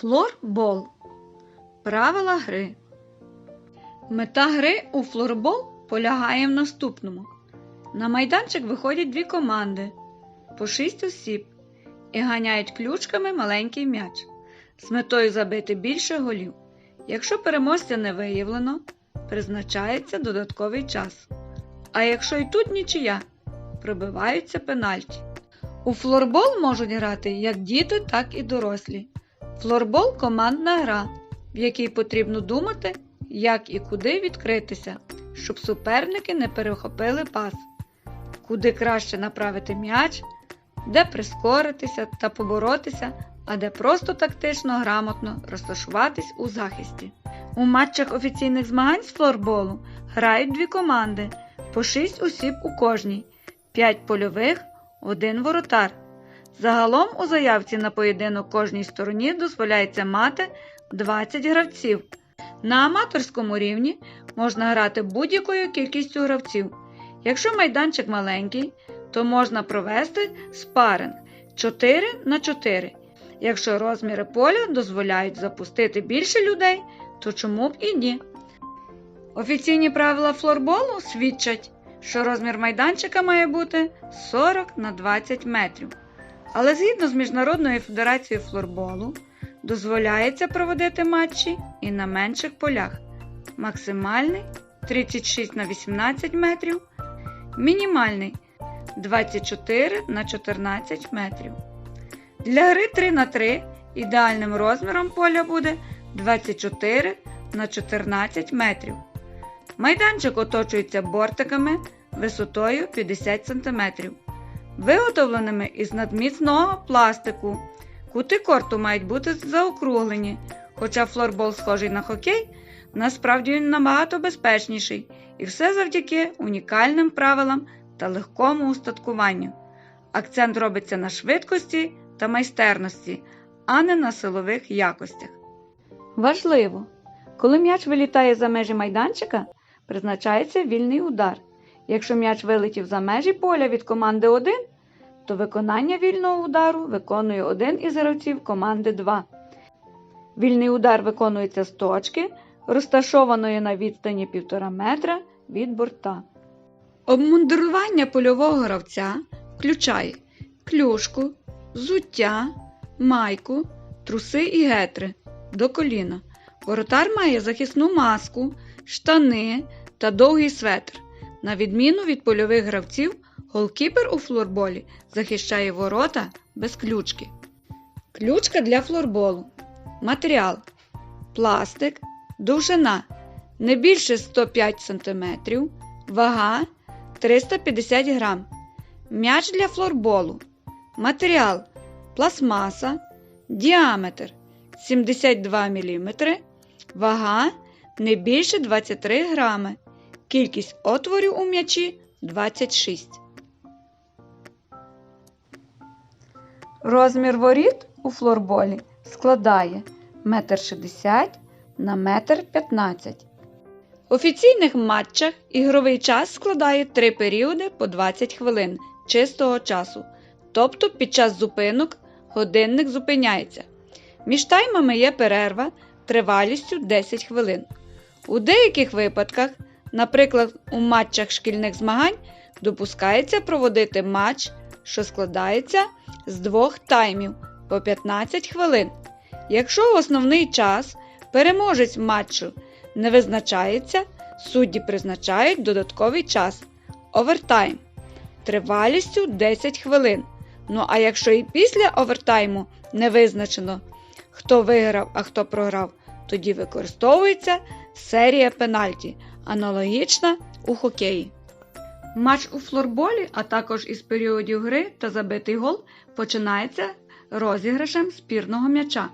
Флорбол. Правила гри. Мета гри у флорбол полягає в наступному. На майданчик виходять дві команди по 6 осіб і ганяють ключками маленький м'яч з метою забити більше голів. Якщо переможця не виявлено, призначається додатковий час. А якщо і тут нічия, пробиваються пенальті. У флорбол можуть грати як діти, так і дорослі. Флорбол командна гра, в якій потрібно думати, як і куди відкритися, щоб суперники не перехопили пас, куди краще направити м'яч, де прискоритися та поборотися, а де просто тактично грамотно розташуватись у захисті. У матчах офіційних змагань з флорболу грають дві команди по 6 осіб у кожній, 5 польових, один воротар. Загалом у заявці на поєдинок кожній стороні дозволяється мати 20 гравців. На аматорському рівні можна грати будь-якою кількістю гравців. Якщо майданчик маленький, то можна провести спаринг 4 на 4. Якщо розміри поля дозволяють запустити більше людей, то чому б і ні? Офіційні правила флорболу свідчать, що розмір майданчика має бути 40 на 20 метрів. Але згідно з Міжнародною федерацією флорболу дозволяється проводити матчі і на менших полях. Максимальний 36 на 18 метрів, мінімальний 24 на 14 метрів. Для гри 3 на 3 ідеальним розміром поля буде 24 на 14 метрів. Майданчик оточується бортиками висотою 50 см, виготовленими із надміцного пластику. Кути корту мають бути заокруглені, хоча флорбол схожий на хокей, насправді він набагато безпечніший і все завдяки унікальним правилам та легкому устаткуванню. Акцент робиться на швидкості та майстерності, а не на силових якостях. Важливо! Коли м'яч вилітає за межі майданчика, призначається вільний удар. Якщо м'яч вилетів за межі поля від команди 1, то виконання вільного удару виконує один із гравців команди 2. Вільний удар виконується з точки, розташованої на відстані 1,5 метра від борта. Обмундирування польового гравця включає клюшку, зуття, майку, труси і гетри до коліна. Воротар має захисну маску, штани та довгий светр. На відміну від польових гравців, голкіпер у флорболі захищає ворота без ключки. Ключка для флорболу. Матеріал. Пластик. Довжина не більше 105 см. Вага 350 г. М'яч для флорболу. Матеріал. Пластмаса. Діаметр 72 мм. Вага не більше 23 грами. Кількість отворів у м'ячі 26. Розмір воріт у флорболі складає 1,60 м на 1,15 м. Офіційних матчах ігровий час складає 3 періоди по 20 хвилин чистого часу. Тобто під час зупинок годинник зупиняється. Між таймами є перерва тривалістю 10 хвилин. У деяких випадках, наприклад, у матчах шкільних змагань, допускається проводити матч, що складається з двох таймів по 15 хвилин. Якщо в основний час переможець матчу не визначається, судді призначають додатковий час овертайм тривалістю 10 хвилин. Ну а якщо і після овертайму не визначено, хто виграв, а хто програв, тоді використовується серія пенальті, аналогічна у хокеї. Матч у флорболі, а також із періодів гри та забитий гол починається розіграшем спірного м'яча.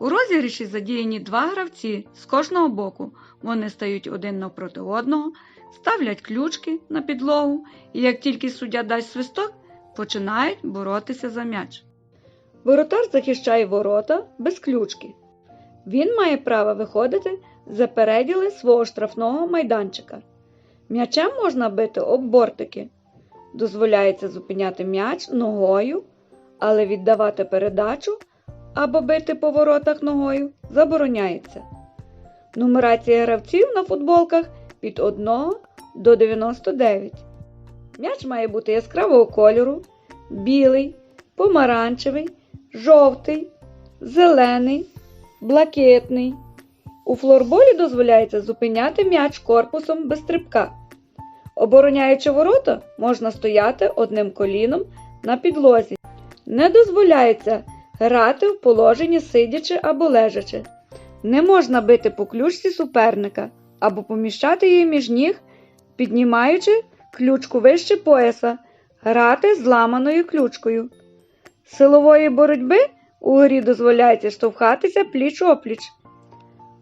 У розіграші задіяні два гравці з кожного боку. Вони стають один навпроти одного, ставлять ключки на підлогу, і як тільки суддя дасть свисток, починають боротися за м'яч. Воротар захищає ворота без ключки. Він має право виходити за переділи свого штрафного майданчика. М'ячем можна бити об бортики. Дозволяється зупиняти м'яч ногою, але віддавати передачу або бити по воротах ногою забороняється. Нумерація гравців на футболках від 1 до 99. М'яч має бути яскравого кольору, білий, помаранчевий, жовтий, зелений, блакитний. У флорболі дозволяється зупиняти м'яч корпусом без стрибка. Обороняючи ворота, можна стояти одним коліном на підлозі. Не дозволяється грати в положенні сидячи або лежачи. Не можна бити по ключці суперника або поміщати її між ніг, піднімаючи ключку вище пояса, грати зламаною ключкою. Силової боротьби у грі дозволяється штовхатися пліч-опліч.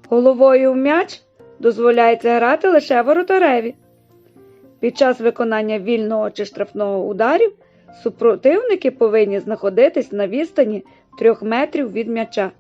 Головою в м'яч дозволяється грати лише воротареві. Під час виконання вільного чи штрафного ударів супротивники повинні знаходитись на відстані 3 метрів від м'яча.